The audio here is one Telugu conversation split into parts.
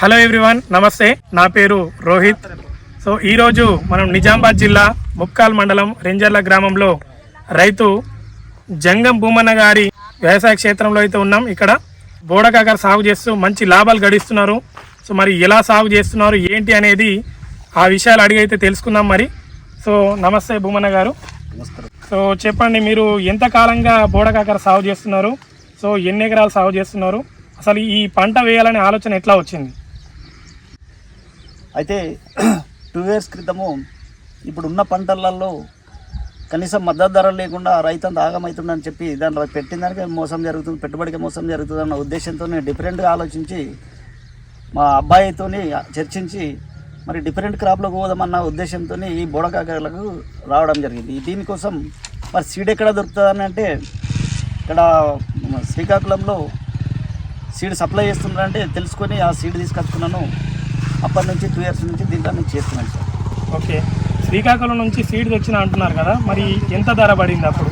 హలో ఎవ్రీవన్ నమస్తే. నా పేరు రోహిత్. సో ఈరోజు మనం నిజామాబాద్ జిల్లా ముక్కాల్ మండలం రెంజర్ల గ్రామంలో రైతు జంగం భూమన్న గారి వ్యవసాయ క్షేత్రంలో అయితే ఉన్నాం. ఇక్కడ బోడకాకర సాగు చేస్తూ మంచి లాభాలు గడిస్తున్నారు. సో మరి ఎలా సాగు చేస్తున్నారు ఏంటి అనేది ఆ విషయాలు అడిగి అయితే తెలుసుకుందాం మరి. సో నమస్తే భూమన్న గారు. సో చెప్పండి మీరు ఎంతకాలంగా బోడకాకర సాగు చేస్తున్నారు? సో ఎన్ని ఎకరాలు సాగు చేస్తున్నారు? అసలు ఈ పంట వేయాలనే ఆలోచన ఎట్లా వచ్చింది? అయితే టూ ఇయర్స్ క్రితము ఇప్పుడున్న పంటలలో కనీసం మద్దతు ధర లేకుండా రైతు ఆగమవుతుందని చెప్పి దాని పెట్టిన దానికి మోసం జరుగుతుంది పెట్టుబడికి మోసం జరుగుతుంది అన్న ఉద్దేశంతో డిఫరెంట్గా ఆలోచించి మా అబ్బాయితో చర్చించి మరి డిఫరెంట్ క్రాప్లోకి పోదామన్న ఉద్దేశంతో ఈ బోడకాకలకు రావడం జరిగింది. దీనికోసం మరి సీడ్ ఎక్కడ దొరుకుతుందని అంటే ఇక్కడ శ్రీకాకుళంలో సీడ్ సప్లై చేస్తున్నారంటే తెలుసుకొని ఆ సీడ్ తీసుకొచ్చుకున్నాను. అప్పటి నుంచి టూ ఇయర్స్ నుంచి దీంట్లో నేను చేస్తున్నాను సార్. ఓకే. శ్రీకాకుళం నుంచి సీడ్ తెచ్చిన అంటున్నారు కదా మరి ఎంత ధర పడింది అప్పుడు?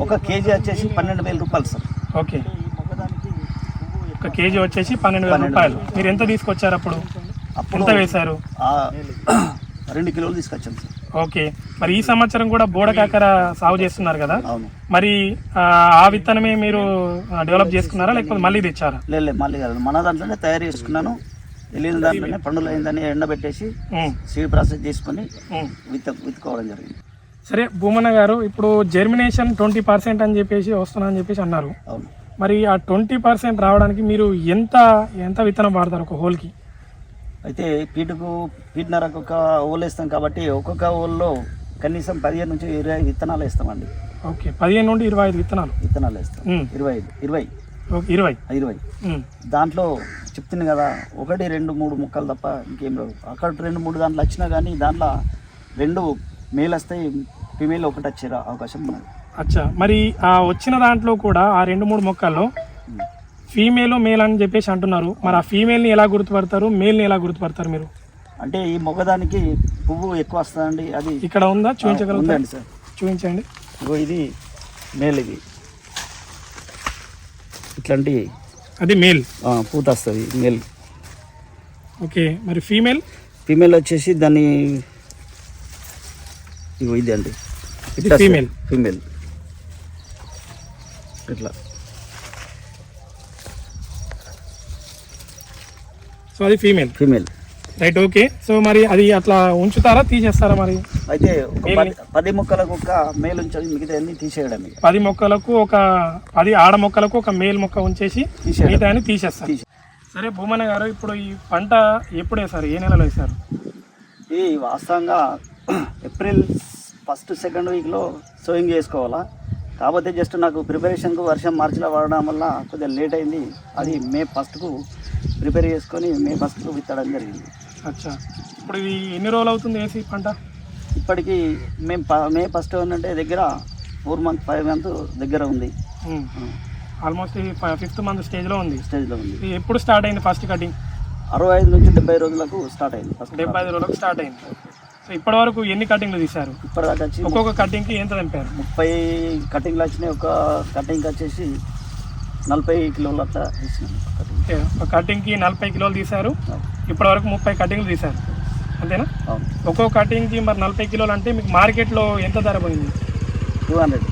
ఒక కేజీ వచ్చేసి పన్నెండు వేల రూపాయలు సార్. ఓకే. ఒక కేజీ వచ్చేసి పన్నెండు వేల రూపాయలు. మీరు ఎంత తీసుకొచ్చారు అప్పుడు? ఎంత వేశారు? రెండు కిలోలు తీసుకొచ్చాను సార్. ఓకే. మరి ఈ సంవత్సరం కూడా బోడకాకర సాగు చేస్తున్నారు కదా? మరి ఆ, విత్తనమే మీరు డెవలప్ చేసుకున్నారా లేకపోతే మళ్ళీ తెచ్చారా? లేదు లేదు, మళ్ళీ కాదు. మన దాంట్లోనే తయారు చేసుకున్నాను. వెళ్ళిన దాంట్లోనే పండుగలు అయిందని ఎండబెట్టేసి సీడ్ ప్రాసెస్ చేసుకొని ఉమ్. విత్ విత్తుకోవడం జరిగింది. సరే భూమన్న గారు ఇప్పుడు జెర్మినేషన్ ట్వంటీ పర్సెంట్ అని చెప్పేసి వస్తున్నా అని చెప్పేసి అన్నారు. అవును. మరి ఆ ట్వంటీ పర్సెంట్ రావడానికి మీరు ఎంత ఎంత విత్తనం వాడతారు ఒక హోల్కి? అయితే పీటుకు పీటున్నరకు ఒక ఓలు వేస్తాం కాబట్టి ఒక్కొక్క ఓల్లో కనీసం పదిహేను నుంచి ఇరవై ఐదు విత్తనాలు వేస్తామండి. ఓకే పదిహేను నుండి ఇరవై ఐదు విత్తనాలు. విత్తనాలు వేస్తాం. ఇరవై ఐదు ఇరవై. ఇరవై. ఇరవై. దాంట్లో చెప్తుంది కదా ఒకటి రెండు మూడు ముక్కలు తప్ప ఇంకేం లేవు అక్కడ రెండు మూడు దాంట్లో వచ్చినా కానీ దాంట్లో రెండు మేల్ వస్తాయి ఫిమేల్ ఒకటి వచ్చే అవకాశం ఉన్నది. అచ్చా. మరి ఆ వచ్చిన దాంట్లో కూడా ఆ రెండు మూడు మొక్కల్లో. ఫీమేల్ మేల్ అని చెప్పేసి అంటున్నారు. మరి ఆ ఫీమేల్ని ఎలా గుర్తుపడతారు? మేల్ని ఎలా గుర్తుపడతారు మీరు? అంటే ఈ మొగదానికి పువ్వు ఎక్కువ వస్తుందండి అది ఇక్కడ ఉందా? చూపించగలుగుతారు ఉందండి సార్. చూపించండి. ఇది మేల్ ఇది. ఇట్లాంటి అది మేల్. పూత వస్తుంది మేల్. ఓకే మరి ఫీమేల్? ఫీమేల్ వచ్చేసి దాన్ని ఇగో ఇది అండి. ఇది female. ఫీమేల్. ఇట్లా. సో అది female. Female. Right okay. So మరి అది అట్లా ఉంచుతారా తీసేస్తారా మరి? అయితే ఒక పది మొక్కలకు ఒక మేల్ ఉంచాలి మిగతా అన్ని తీసేయడం. పది మొక్కలకు ఒక పది ఆడ మొక్కలకు ఒక మేల్ మొక్క ఉంచేసి తీసేయడం. మిగతాని తీసేస్తారు తీసే- సరే భూమన్న గారు ఇప్పుడు ఈ పంట ఎప్పుడు వేశారు ఏ నెలలో వేశారు? ఈ వాస్తవంగా ఏప్రిల్ ఫస్ట్ సెకండ్ వీక్లో సోయింగ్ చేసుకోవాలా? కాకపోతే జస్ట్ నాకు ప్రిపరేషన్కు వర్షం మార్చిలో పడడం వల్ల కొద్దిగా లేట్ అయింది. అది మే ఫస్ట్కు ప్రిపేర్ చేసుకొని మే ఫస్ట్కు విత్తడం జరిగింది. అచ్చా. ఇప్పుడు ఇది ఎన్ని రోజులు అవుతుంది వేసి పంట? ఇప్పటికీ మేము మే ఫస్ట్ ఏంటంటే దగ్గర ఫోర్ మంత్ ఫైవ్ మంత్ దగ్గర ఉంది. ఆల్మోస్ట్ ఫిఫ్త్ మంత్ స్టేజ్లో ఉంది. స్టేజ్లో ఉంది. ఎప్పుడు స్టార్ట్ అయింది ఫస్ట్ కటింగ్? అరవై ఐదు నుంచి డెబ్బై రోజులకు స్టార్ట్ అయింది ఫస్ట్ డెబ్బై ఐదు రోజులకు స్టార్ట్ అయింది. సో ఇప్పటి వరకు ఎన్ని కటింగ్లు తీశారు? ఇప్పటిదాకా వచ్చి ఒక్కొక్క కటింగ్కి ఎంత తెంపారు? ముప్పై కటింగ్లు వచ్చినాయి. ఒక కటింగ్ వచ్చేసి నలభై కిలోలు అట్లా ఒక కటింగ్కి నలభై కిలోలు తీశారు. ఇప్పటి వరకు ముప్పై కటింగ్లు తీశారు. అంతేనా? ఒక్కో కటింగ్కి మరి నలభై కిలోలు అంటే మీకు మార్కెట్లో ఎంత ధర పోయింది? Two hundred.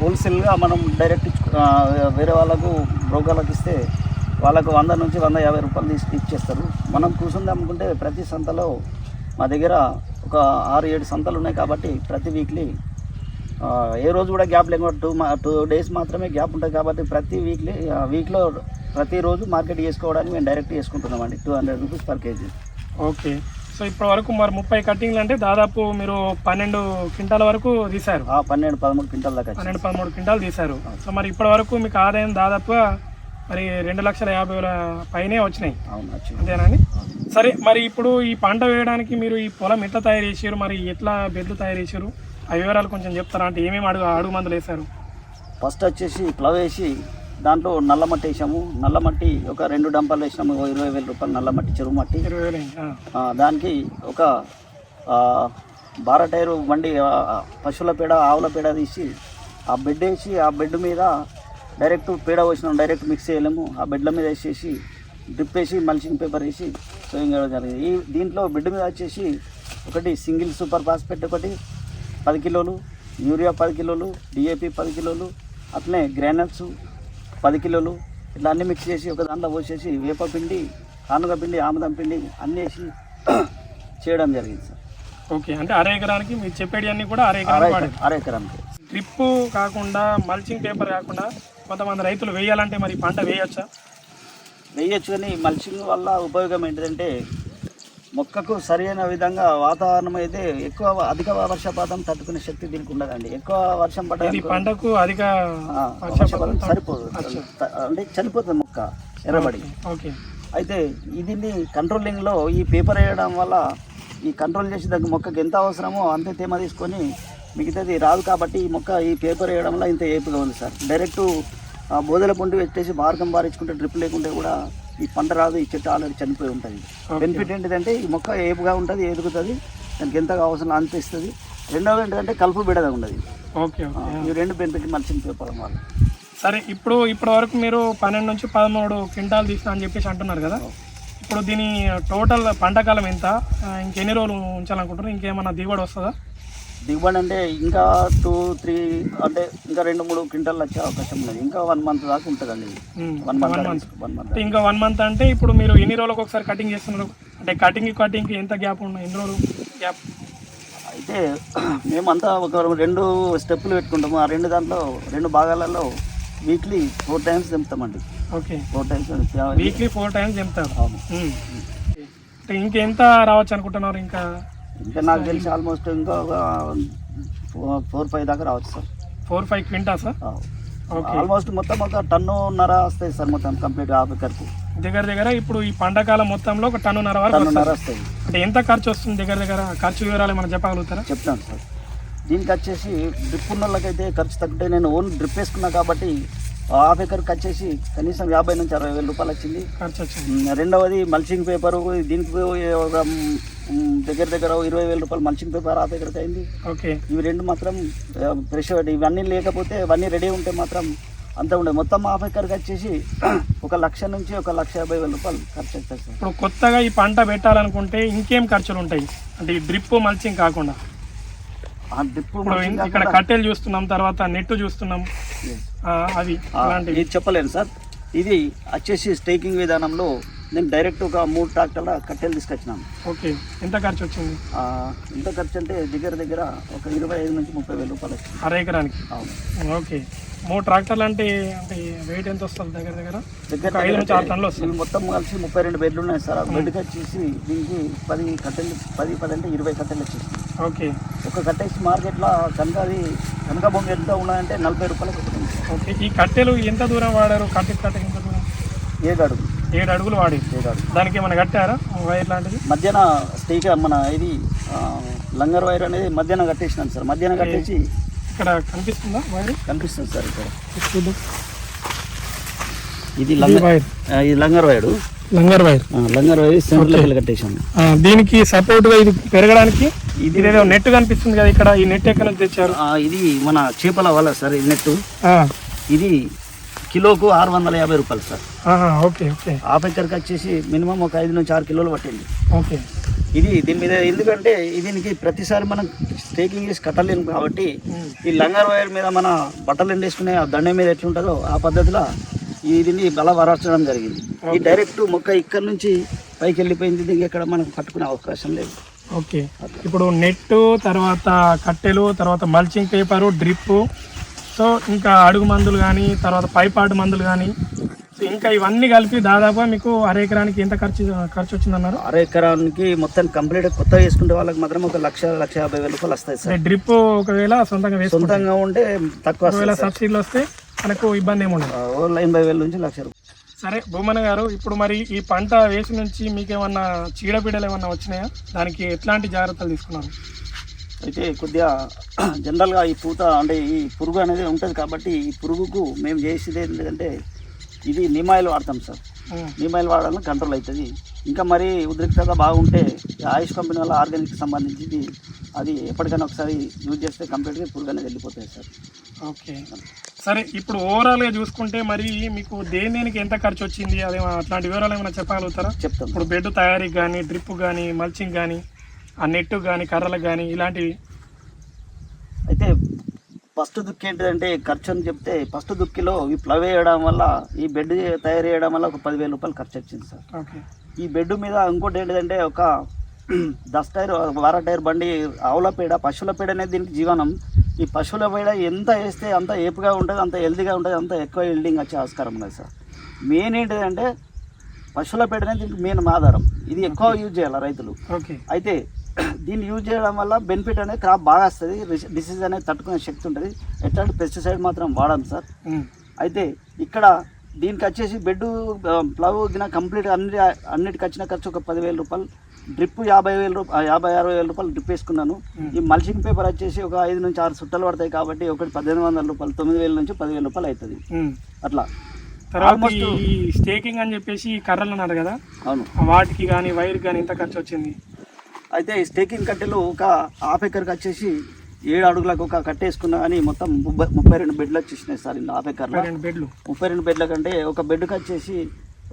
హోల్సేల్గా మనం డైరెక్ట్ వేరే వాళ్ళకు బ్రోకర్లకు ఇస్తే వాళ్ళకు వంద నుంచి వంద యాభై రూపాయలు తీసి ఇచ్చేస్తారు. మనం కూర్చుంది అమ్ముకుంటే ప్రతి సంతలో మా దగ్గర ఒక ఆరు ఏడు సంతలు ఉన్నాయి కాబట్టి ప్రతి వీక్లీ ఏ రోజు కూడా గ్యాప్ లేకుండా టూ మా టూ డేస్ మాత్రమే గ్యాప్ ఉంటుంది కాబట్టి ప్రతి వీక్లీ వీక్లో ప్రతిరోజు మార్కెట్ చేసుకోవడానికి మేము direct చేసుకుంటున్నామండి. Two hundred rupees per KG. Okay. So ఇప్పటి వరకు మరి ముప్పై కటింగ్లు అంటే దాదాపు మీరు పన్నెండు క్వింటాల వరకు తీశారు. ఆ పన్నెండు పదమూడు క్వింటాల దాకా. పన్నెండు పదమూడు క్వింటాలు తీశారు. సో మరి ఇప్పటి వరకు మీకు ఆదాయం దాదాపుగా మరి రెండు లక్షల యాభై వేల పైనే వచ్చినాయి. అంతేనండి సరే మరి ఇప్పుడు ఈ పంట వేయడానికి మీరు ఈ పొలం ఎట్లా తయారు చేశారు? మరి ఎట్లా బెడ్లు తయారు చేశారు? ఆ వివరాలు కొంచెం చెప్తారా? అంటే ఏమేమి అడుగు అడుగు మందులు వేశారు? ఫస్ట్ వచ్చేసి ప్లవ్ వేసి దాంట్లో నల్ల మట్టి వేసాము. నల్ల మట్టి ఒక రెండు డంపాలు వేసినాము. ఇరవై వేల రూపాయలు నల్ల మట్టి చెరువు మట్టి. దానికి ఒక బార టైరు బండి పశువుల పేడ ఆవుల పేడ తీసి ఆ బెడ్ వేసి ఆ బెడ్ మీద డైరెక్ట్ పేడ పోసినాం. డైరెక్ట్ మిక్స్ చేయలేము. ఆ బెడ్ల మీద వేసేసి డ్రిప్ వేసి మల్చింగ్ పేపర్ వేసి చేయడం జరిగింది. ఈ దీంట్లో బిడ్డ మీద వచ్చేసి ఒకటి సింగిల్ సూపర్ ఫాస్ఫేట్ ఒకటి పది కిలోలు యూరియా పది కిలోలు డిఏపి పది కిలోలు అట్లనే గ్రానైట్స్ పది కిలోలు ఇట్లా అన్నీ మిక్స్ చేసి ఒక దాంట్లో పోసేసి వేప పిండి కానుగ పిండి ఆముదం పిండి అన్నీ వేసి చేయడం జరిగింది సార్. ఓకే అంటే అర ఎకరానికి మీరు చెప్పేటి అన్ని కూడా అర ఎకరానికి ఎకరం అర ఎకరానికి. డ్రిప్ కాకుండా మల్చింగ్ పేపర్ కాకుండా కొంతమంది రైతులు వేయాలంటే మరి పంట వేయొచ్చా? వేయచ్చు కానీ మల్చింగ్ వల్ల ఉపయోగం ఏంటిదంటే మొక్కకు సరైన విధంగా వాతావరణం అయితే ఎక్కువ అధిక వర్షపాతం తట్టుకునే శక్తి దీనికి ఉండదండి. ఎక్కువ వర్షం పడ్డ పంటకు అధిక వర్షపాతం సరిపోదు. అంటే చనిపోతుంది మొక్క ఎర్రబడి. ఓకే అయితే ఇది కంట్రోలింగ్లో ఈ పేపర్ వేయడం వల్ల ఈ కంట్రోల్ చేసి దానికి మొక్కకి ఎంత అవసరమో అంతే తేమ తీసుకొని మిగతాది రాదు కాబట్టి ఈ మొక్క ఈ పేపర్ వేయడం వల్ల ఇంత ఏపుగా ఉంది సార్. డైరెక్ట్ ఆ బోదల పొంటి పెట్టేసి మార్గం బారించుకుంటే డ్రిప్ లేకుంటే కూడా ఈ పంట రాదు ఈ చెట్టు ఆల్రెడీ చనిపోయి ఉంటుంది. బెనిఫిట్ ఏంటిదంటే ఈ మొక్క ఏపుగా ఉంటుంది ఎదుగుతుంది దానికి ఎంత అవసరం అంత ఇస్తుంది. రెండవది ఏంటంటే కలుపు బిడద ఉండదు. ఓకే ఈ రెండు బెనిఫిట్ మల్చింగ్ పేపర్ వల్ల. సరే ఇప్పుడు ఇప్పటి వరకు మీరు పన్నెండు నుంచి పదమూడు క్వింటాలు తీసిన అని చెప్పేసి అంటున్నారు కదా. ఇప్పుడు దీని టోటల్ పంట కాలం ఎంత? ఇంకెన్ని రోజులు ఉంచాలనుకుంటున్నారు? ఇంకేమన్నా దిగుబడి వస్తుందా? దిగుబడి అంటే ఇంకా టూ త్రీ అంటే ఇంకా రెండు మూడు క్వింటాలు వచ్చే అవకాశం ఉన్నది. ఇంకా వన్ మంత్ దాకా ఉంటుందండి వన్ మంత్ వన్ మంత్. ఇంకా వన్ మంత్ అంటే ఇప్పుడు మీరు ఎన్ని రోజులకు ఒకసారి కటింగ్ చేస్తున్నారు? అంటే కటింగ్ కటింగ్ ఎంత గ్యాప్ ఉన్నాయి ఎన్ని రోజులు గ్యాప్? అయితే మేమంతా ఒక రెండు స్టెప్పులు పెట్టుకుంటాము. ఆ రెండు దాంట్లో రెండు భాగాలలో weekly four times తెంపుతామండి okay. Four times weekly four times అవును. అంటే ఇంకెంత రావచ్చు అనుకుంటున్నారు ఇంకా? ఇంకా నాకు తెలిసి ఆల్మోస్ట్ ఇంకా ఒక ఫోర్ ఫైవ్ దాకా రావచ్చు సార్. ఫోర్ ఫైవ్ క్వింటాసా ఓకే. ఆల్మోస్ట్ మొత్తం ఒక టన్నున్నర వస్తాయి సార్ మొత్తం కంప్లీట్ హాఫ్ ఎకర్కు దగ్గర దగ్గర ఇప్పుడు ఈ పండకాలం మొత్తంలో ఒక టన్నున్నర వరకు టన్నున్నర వస్తాయి. అంటే ఎంత ఖర్చు వస్తుంది దగ్గర దగ్గర? ఖర్చు వివరాలు మనం చెప్పగలుగుతారా? చెప్తాను సార్. దీనికి వచ్చేసి డ్రిప్ ఉన్న వాళ్ళకైతే ఖర్చు తగ్గితే నేను ఓన్ డ్రిప్ వేసుకున్నా కాబట్టి హాఫ్ ఎకర్కి వచ్చేసి కనీసం యాభై నుంచి అరవై వేల రూపాయలు వచ్చింది. ఖర్చు వచ్చింది. రెండవది మల్చింగ్ పేపర్ దీనికి ఒక దగ్గర దగ్గర ఇరవై వేల రూపాయలు మల్చింగ్ పేపర్ హాఫ్ ఎకర్కి అయింది. ఓకే. ఇవి రెండు మాత్రం ఫ్రెష్ ఇవన్నీ లేకపోతే ఇవన్నీ రెడీ ఉంటే మాత్రం అంత ఉండదు. మొత్తం హాఫ్ ఎకర్కి వచ్చేసి ఒక లక్ష నుంచి ఒక లక్ష యాభై వేల రూపాయలు ఖర్చు అవుతుంది సార్. ఇప్పుడు కొత్తగా ఈ పంట పెట్టాలనుకుంటే ఇంకేం ఖర్చులు ఉంటాయి? అంటే ఈ డ్రిప్ మల్చింగ్ కాకుండా. ఆ డ్రిప్ ఇక్కడ కట్టెలు చూస్తున్నాం తర్వాత నెట్ చూస్తున్నాం. ఆ, ఇది చెప్పలేను సార్. ఇది వచ్చేసి స్టేకింగ్ విధానంలో నేను డైరెక్ట్ ఒక మూడు ట్రాక్టర్ల కట్టెలు తీసుకొచ్చినాను ఓకే. ఎంత ఖర్చు వచ్చింది? ఎంత ఖర్చు అంటే దగ్గర దగ్గర ఒక ఇరవై ఐదు నుంచి ముప్పై వేల రూపాయలు వచ్చింది. అర ఎకరానికి? అవును. ఓకే. మూడు ట్రాక్టర్లు అంటే అంటే వెయిట్ ఎంత వస్తుంది దగ్గర దగ్గర? దగ్గర ఐదు నుంచి ఆరు టన్నులు వస్తుంది. మొత్తం కలిసి ముప్పై రెండు బెడ్లు ఉన్నాయి సార్. ఆ బెడ్కి వచ్చేసి దీనికి పది కట్టెలు పది పది అంటే ఇరవై కట్టెలు వచ్చేసి ఓకే. ఒక కట్టేసి మార్కెట్లో కనుక అది కనుక బొమ్మ ఎంత ఉన్నాయంటే నలభై రూపాయలకు. ఓకే. ఈ కట్టెలు ఎంత దూరం వాడారు? కట్టె కట్టె ఎంత దూరం? ఏడు అడుగు ఏడు అడుగులు వాడి. దానికి ఏమైనా కట్టారా? వైర్ లాంటిది? మధ్యాహ్న స్టేక్ మన ఇది లంగర్ వైర్ అనేది మధ్యాహ్నం కట్టేసినాను సార్. మధ్యాహ్నం కట్టేసి ఇక్కడ కనిపిస్తుందా వైర్? కనిపిస్తుంది సార్ ఇక్కడ. ఇది వైర్. ఇది లంగర్ వైరు. లంగర్ వైర్. లంగర్ వైర్ సెంటర్ ఆ, దీనికి సపోర్ట్గా ఇది పెరగడానికి ఇది ఇదేదో నెట్ కనిపిస్తుంది కదా ఇక్కడ ఈ నెట్ ఎక్కడ తెచ్చారు? ఇది మన చేపల వల సార్ ఈ నెట్టు. ఆ, ఇది కిలోకు ఆరు వందల యాభై రూపాయలు సార్. Okay okay. హాఫ్ ఎకర్కి వచ్చేసి మినిమం ఒక ఐదు నుంచి ఆరు కిలోలు పట్టింది. ఓకే. ఇది దీని మీద ఎందుకంటే దీనికి ప్రతిసారి మనం స్టేకింగ్ చేసి కట్టలేము కాబట్టి. ఈ లంగర్ వైర్ మీద మన బట్టలు ఎండేసుకునే ఆ దండం మీద ఎట్లుంటుందో ఆ పద్ధతిలో ఈ దీన్ని బల వరచడం జరిగింది. ఈ డైరెక్ట్ మొక్క ఇక్కడ నుంచి పైకి వెళ్ళిపోయింది. దీనికి ఎక్కడ మనం పట్టుకునే అవకాశం లేదు. ఓకే. ఇప్పుడు నెట్ తర్వాత కట్టెలు తర్వాత మల్చింగ్ పేపరు డ్రిప్ సో ఇంకా అడుగు మందులు కానీ తర్వాత పైపాటు మందులు కానీ సో ఇంకా ఇవన్నీ కలిపి దాదాపుగా మీకు అర ఎకరానికి ఎంత ఖర్చు ఖర్చు వచ్చిందన్నారు అర ఎకరానికి మొత్తం కంప్లీట్ కొత్తగా వేసుకుంటే వాళ్ళకి మాత్రం ఒక లక్ష లక్ష యాభై వేల రూపాయలు వస్తాయి సార్. డ్రిప్ ఒకవేళ సొంతంగా సొంతంగా ఉంటే తక్కువ ఒకవేళ. సబ్సిడీలు వస్తే మనకు ఇబ్బంది ఏమి ఉండదు. ఎనభై వేల నుంచి లక్ష రూపాయలు. సరే భూమన్న గారు ఇప్పుడు మరి ఈ పంట వేసి నుంచి మీకు ఏమన్నా చీడపీడలు ఏమన్నా వచ్చినాయా? దానికి ఎట్లాంటి జాగ్రత్తలు తీసుకున్నారు? అయితే కొద్దిగా జనరల్గా ఈ పూత అంటే ఈ పురుగు అనేది ఉంటుంది కాబట్టి ఈ పురుగుకు మేము చేసేది ఏంటంటే ఇది నిమాయిల్ వాడతాం సార్. నిమాయిల్ వాడాలని కంట్రోల్ అవుతుంది. ఇంకా మరి ఉద్రిక్తత బాగుంటే ఆయుష్ కంపెనీ వల్ల ఆర్గానిక్ సంబంధించింది అది ఎప్పటికైనా ఒకసారి యూజ్ చేస్తే కంప్లీట్గా పురుగు అనేది వెళ్ళిపోతాయి సార్. ఓకే. సరే ఇప్పుడు ఓవరాల్గా చూసుకుంటే మరి మీకు దేని దేనికి ఎంత ఖర్చు వచ్చింది? అదే అట్లాంటి వివరాలు ఏమైనా చెప్పగలుగుతారా? చెప్తాం ఇప్పుడు బెడ్ తయారీకి కానీ డ్రిప్ కానీ మల్చింగ్ కానీ ఆ నెట్ కానీ కర్రలకు కానీ ఇలాంటివి. అయితే ఫస్ట్ దుక్కి ఏంటిదంటే ఖర్చు అని చెప్తే ఫస్ట్ దుక్కిలో ఈ ప్లవ్ వేయడం వల్ల ఈ బెడ్ తయారు చేయడం వల్ల ఒక పదివేల రూపాయలు ఖర్చు వచ్చింది సార్. ఈ బెడ్ మీద ఇంకోటి ఏంటిదంటే ఒక దస్ టైర్ వార టైర్ బండి ఆవుల పేడ పశువుల పేడ అనేది దీనికి జీవనం. ఈ పశువుల పేడ ఎంత వేస్తే అంత ఏపుగా ఉంటుంది అంత హెల్తీగా ఉంటుంది అంత ఎక్కువ హెల్డింగ్ వచ్చే ఆస్కారం ఉన్నది సార్. మెయిన్ ఏంటిదంటే పశువుల పేడ అనేది దీనికి మెయిన్ ఆధారం. ఇది ఎక్కువ యూజ్ చేయాలి రైతులు. ఓకే. అయితే దీన్ని యూజ్ చేయడం వల్ల బెనిఫిట్ అనేది క్రాప్ బాగా వస్తుంది. డిసీజ్ అనేది తట్టుకునే శక్తి ఉంటుంది. ఎట్లాంటి పెస్టిసైడ్ మాత్రం వాడం సార్. అయితే ఇక్కడ దీనికి వచ్చేసి బెడ్ ప్లవ్ గిన కంప్లీట్ అన్ని అన్నిటికి వచ్చిన ఖర్చు ఒక పదివేల రూపాయలు. డ్రిప్ యాభై వేల రూపాయలు యాభై అరవై వేల రూపాయలు డ్రిప్ వేసుకున్నాను. ఈ మల్చింగ్ పేపర్ వచ్చేసి ఒక ఐదు నుంచి ఆరు సుట్టలు పడతాయి కాబట్టి ఒకటి పద్దెనిమిది వందల రూపాయలు తొమ్మిది వేల నుంచి పదివేల రూపాయలు అవుతుంది. అట్లా. తర్వాత స్టేకింగ్ అని చెప్పేసి కర్రలు అన్నారు కదా? అవును. వాటికి కానీ వైర్ కానీ ఎంత ఖర్చు వచ్చింది? అయితే ఈ స్టేకింగ్ కట్టెలు ఒక హాఫ్ ఎకర్కి వచ్చేసి ఏడు అడుగులకు ఒక కట్టేసుకున్నా కానీ మొత్తం ముప్పై ముప్పై రెండు బెడ్లు వచ్చేసినాయి సార్ ఇందులో హాఫ్ ఎకర్లో రెండు బెడ్లు ముప్పై రెండు బెడ్ల కంటే ఒక బెడ్కి వచ్చేసి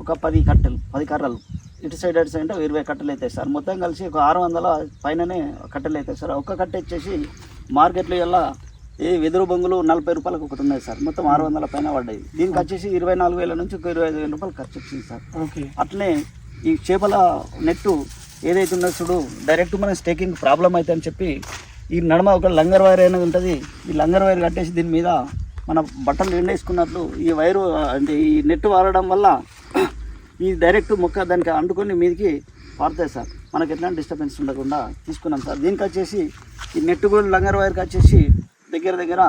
ఒక పది కట్టెలు పది కర్రలు. ఇటు సైడ్ అటు సైడ్ అంటే ఇరవై కట్టెలు అవుతాయి సార్. మొత్తం కలిసి ఒక ఆరు వందల పైననే కట్టెలు అవుతాయి సార్. ఒక్క కట్టె వచ్చేసి మార్కెట్లో ఇలా ఏ వెదురు బొంగులు నలభై రూపాయలకు ఒకటి ఉన్నాయి సార్. మొత్తం ఆరు వందల పైన పడ్డాయి. దీనికి వచ్చేసి ఇరవై నాలుగు వేల నుంచి ఒక ఇరవై ఐదు వేల రూపాయలు ఖర్చు వచ్చింది సార్. ఓకే. అట్లనే ఈ చేపల నెట్టు ఏదైతే ఉన్నదో చూడు డైరెక్ట్ మనం స్టేకింగ్ ప్రాబ్లం అయితే అని చెప్పి ఈ నడమ ఒక లంగర్ వైర్ అనేది ఉంటుంది. ఈ లంగర్ వైర్ కట్టేసి దీని మీద మన బట్టలు ఎండేసుకున్నట్లు ఈ వైరు అంటే ఈ నెట్ వాడడం వల్ల ఈ డైరెక్ట్ మొక్క దానికి అంటుకొని మీదకి పారుతాయి సార్. మనకి ఎట్లాంటి డిస్టర్బెన్స్ ఉండకుండా తీసుకున్నాం సార్. దీనికి వచ్చేసి ఈ నెట్ కూడా లంగర్ వైర్కి వచ్చేసి దగ్గర దగ్గర